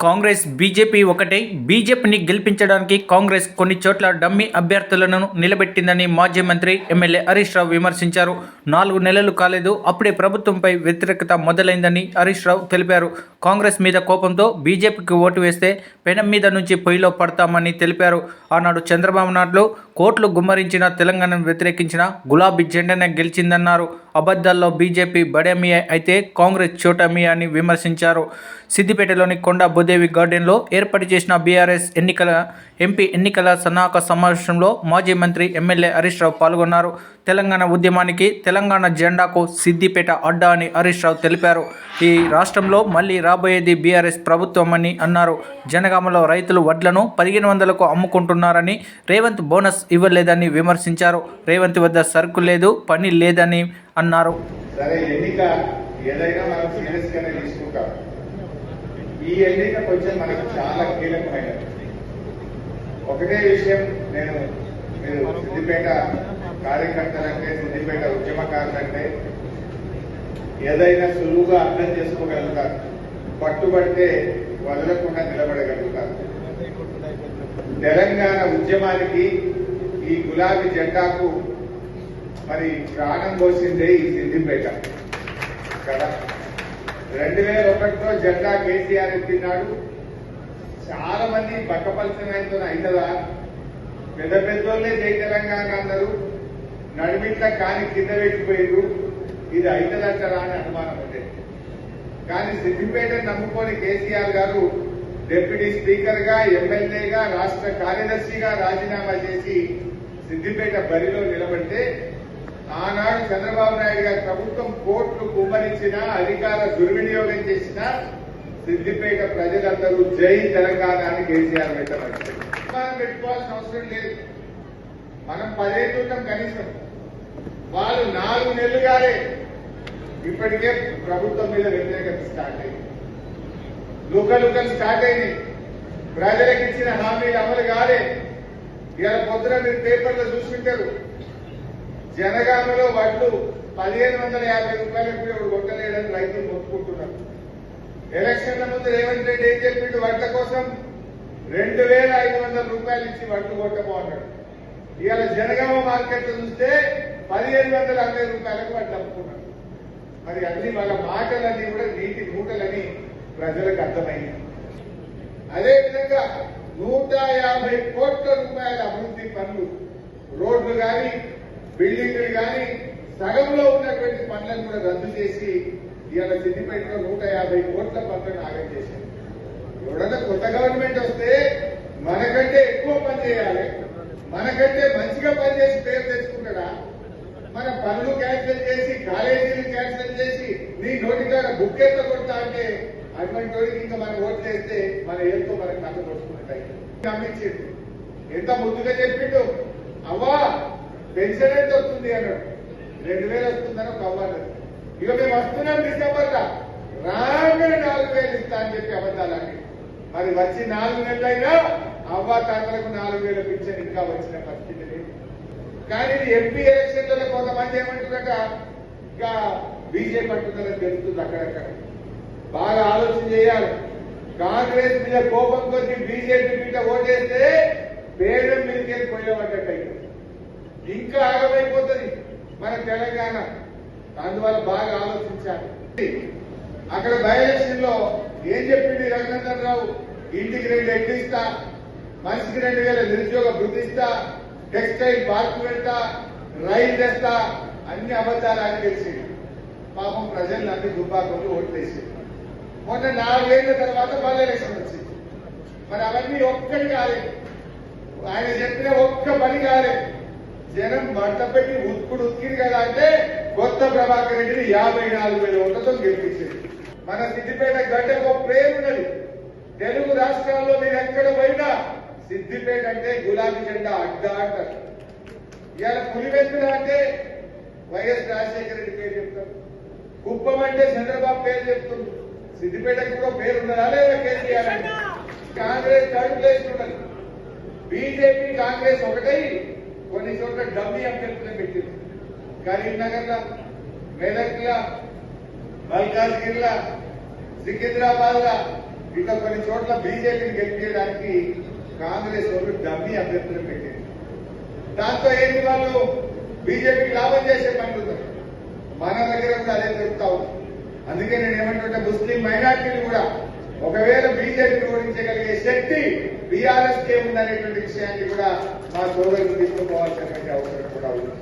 Congress BJP ఒకటే. బీజేపీని గెలిపించడానికి కాంగ్రెస్ కొన్ని చోట్ల డమ్మీ అభ్యర్థులను నిలబెట్టిందని మాజీ మంత్రి ఎమ్మెల్యే హరీష్ రావు విమర్శించారు. నాలుగు నెలలు కాలేదు. అప్పుడే ప్రభుత్వంపై వ్యతిరేకత మొదలైందని హరీష్ రావు తెలిపారు. కాంగ్రెస్ మీద కోపంతో బీజేపీకి ఓటు వేస్తే పెనం మీద నుంచి పొయ్యిలో పడతామని తెలిపారు. ఆనాడు చంద్రబాబు నాయుడు కోట్లు గుమ్మరించిన తెలంగాణను వ్యతిరేకించిన గులాబీ జెండానే గెలిచిందన్నారు. అబద్ధాల్లో బీజేపీ బడేమి అయితే కాంగ్రెస్ చోటమి అని విమర్శించారు. సిద్దిపేటలోని కొండ భూదేవి గార్డెన్లో ఏర్పాటు చేసిన బీఆర్ఎస్ ఎన్నికల ఎంపీ ఎన్నికల సన్నాహక సమావేశంలో మాజీ మంత్రి ఎమ్మెల్యే హరీష్ రావు పాల్గొన్నారు. తెలంగాణ ఉద్యమానికి తెలంగాణ జెండాకు సిద్దిపేట అడ్డా అని హరీష్ రావు తెలిపారు. ఈ రాష్ట్రంలో మళ్ళీ రాబోయేది బీఆర్ఎస్ ప్రభుత్వం అని అన్నారు. జనగామలో రైతులు వడ్లను పదిహేను వందలకు అమ్ముకుంటున్నారని రేవంత్ బోనస్ ఇవ్వలేదని విమర్శించారు. రేవంత్ వద్ద సరుకు లేదు పని లేదని అన్నారు. ఈ ఎన్నిక కొంచెం మనకు చాలా కీలకమైనది. ఒకటే విషయం నేను మీరు సిద్దిపేట కార్యకర్తలంటే సిద్దిపేట ఉద్యమకారులంటే ఏదైనా సులువుగా అర్థం చేసుకోగలుగుతారు. పట్టుబడితే వదలకుండా నిలబడగలుగుతారు. తెలంగాణ ఉద్యమానికి ఈ గులాబీ జెండాకు మరి ప్రాణం పోసిందే ఈ సిద్దిపేట కదా? రెండు వేల ఒకటిలో జెండా కేసీఆర్ ఎత్తినాడు. చాలా మంది పక్కపలిసినంతో అవుతుందా? పెద్ద పెద్దోళ్ళే జై తెలంగాణ అందరూ. నడిమిట్ల కానీ కింద పెట్టిపోయారు ఇది అవుతుందంటారా అని అనుమానం ఉండేది కానీ సిద్దిపేట నమ్ముకొని కేసీఆర్ గారు డిప్యూటీ స్పీకర్గా ఎమ్మెల్యేగా రాష్ట్ర కార్యదర్శిగా రాజీనామా చేసి సిద్దిపేట బరిలో నిలబడితే ఆనాడు చంద్రబాబు నాయుడు గారి ప్రభుత్వం కోట్లు కుమ్మరించినా అధికార దుర్వినియోగం చేసినా సిద్దిపేట ప్రజలందరూ జై తెలంగాణ అని కేసీఆర్ పెట్టబడ్డారు పెట్టుకోవాల్సిన అవసరం లేదు. మనం పదేళ్ళు ఉంటాం కనీసం. వాళ్ళు నాలుగు నెలలుగానే ఇప్పటికే ప్రభుత్వం మీద వ్యతిరేకత స్టార్ట్ అయింది. లుకలుకలు స్టార్ట్ అయింది. ప్రజలకు ఇచ్చిన హామీలు అమలు కాలే. ఇవాళ పొద్దున మీరు పేపర్లో చూసుకుంటారు. జనగామలో వడ్లు పదిహేను వందల యాభై రూపాయలకు ఇప్పుడు కొట్టలేడని రైతులు మొక్కుకుంటున్నారు ఎలక్షన్ల ముందు రేవంత్ రెడ్డి ఏం చెప్పిండు? వడ్ల కోసం రెండు వేల ఐదు వందల రూపాయలు ఇచ్చి వడ్లు కొట్టబోన్నాడు ఇవాళ జనగామ మార్కెట్ చూస్తే పదిహేను వందల అరవై రూపాయలకు వడ్లు అమ్ముకున్నాడు మరి అన్ని వాళ్ళ మాటలన్నీ కూడా నీటి మూటలని ప్రజలకు అర్థమైంది. అదేవిధంగా నూట యాభై కోట్ల రూపాయల అభివృద్ధి పనులు రోడ్లు కానీ బిల్డింగ్లు కానీ సగంలో ఉన్నటువంటి పనులను కూడా రద్దు చేసి ఇవాళ సిద్దిపేటలో నూట యాభై కోట్ల పనులను ఆగం చేశారు. ఎవడన్నా కొత్త గవర్నమెంట్ వస్తే మనకంటే ఎక్కువ పని చేయాలి మనకంటే మంచిగా పనిచేసి పేరు తెచ్చుకుంటాడా మన పనులు క్యాన్సిల్ చేసి కాలేజీలు క్యాన్సిల్ చేసి నీ నోటికాడ బుక్ ఎంత కొడతా అంటే అటువంటి వాడికి ఇంకా మనం ఓట్లు వేస్తే మన ఏళ్ళతో మనకి కథ కొట్టుకుంటాయి గమనించింది ఎంత ముందుగా చెప్పిండు? అవ్వా పెన్షన్ ఎంత వస్తుంది అన్నాడు. రెండు వేలు వస్తుందని ఒక అవ్వ ఇక మేము వస్తున్నాం డిసెంబర్ లా. రాగానే నాలుగు వేలు ఇస్తా అని చెప్పి అబద్ధాలండి మరి వచ్చి నాలుగు నెలలైనా అవ్వ తాతలకు నాలుగు వేల పింఛన్ ఇంకా వచ్చిన పరిస్థితి లేదు. కానీ ఇది ఎంపీ ఎలక్షన్లలో కొంతమంది ఏమంటున్నాక ఇంకా బీజే పట్టుదల తెలుస్తుంది అక్కడక్కడ. బాగా ఆలోచన చేయాలి. కాంగ్రెస్ మీద కోపం కొద్ది బీజేపీ మీద ఓటేస్తే పేదం మీదకి వెళ్ళి ఇంకా ఆగమైపోతుంది మన తెలంగాణ. అందువల్ల బాగా ఆలోచించాలి. అక్కడ బయలక్షన్లో ఏం చెప్పింది రఘునందన్ రావు? ఇంటికి రెండు ఎడ్లు ఇస్తా మనిషికి రెండు వేల నిరుద్యోగ వృద్ధి ఇస్తా టెక్స్టైల్ పార్క్ పెడతా రైలు తెస్తా అన్ని అబద్దాలు ఆయన తెలిసింది పాపం ప్రజలు అన్ని దుబ్బాకొని ఓట్లేసి మొన్న నాలుగేళ్ళ తర్వాత మళ్ళీ ఎలక్షన్ వచ్చింది. మరి అవన్నీ ఒక్కటి కాలేదు ఆయన చెప్పిన ఒక్క పని కాలేదు జనం బట్ట పెట్టి ఉత్కుడు ఉత్కిరి కదా అంటే కొత్త ప్రభాకర్ రెడ్డిని యాభై నాలుగు వేల ఓట్లతో గెలిపించింది. మన సిద్దిపేట గడ్డకు ఒక ప్రేమ ఉన్నది. తెలుగు రాష్ట్రాల్లో మీరు ఎక్కడ పోయినా సిద్దిపేట అంటే గులాబీ జెండా అడ్డా అంటారు. ఇవాళ పులివెందుల అంటే వైఎస్ రాజశేఖర రెడ్డి పేరు చెప్తారు. కుప్పం అంటే చంద్రబాబు పేరు చెప్తుంది. సిద్దిపేటకు కూడా పేరు ఉన్నదా లేదా కేసీఆర్ కాంగ్రెస్ థర్డ్ ప్లేస్ ఉన్నది బీజేపీ కాంగ్రెస్ ఒకటై కొన్ని చోట్ల డమ్మీ అభ్యర్థులను పెట్టింది. కరీంనగర్ లా మెదక్ లా మల్కాజ్గిరి లా సికింద్రాబాద్ లా ఇట్లా కొన్ని చోట్ల బీజేపీని గెలిపించడానికి కాంగ్రెస్ వాళ్ళు డమ్మీ అభ్యర్థులు పెట్టింది. దాంతో ఏంటి వాళ్ళు? బీజేపీకి లాభం చేసే పనులు ఉంది మన దగ్గర కూడా అదే చెప్తా అందుకే నేను ఏమంటుంటే ముస్లిం మైనార్టీలు కూడా ఒకవేళ బీజేపీ ఓడించగలిగే శక్తి బీఆర్ఎస్ కే ఉందనేటువంటి విషయాన్ని కూడా మా సోదరులు తీసుకుపోవాల్సినటువంటి అవసరం కూడా ఉంది.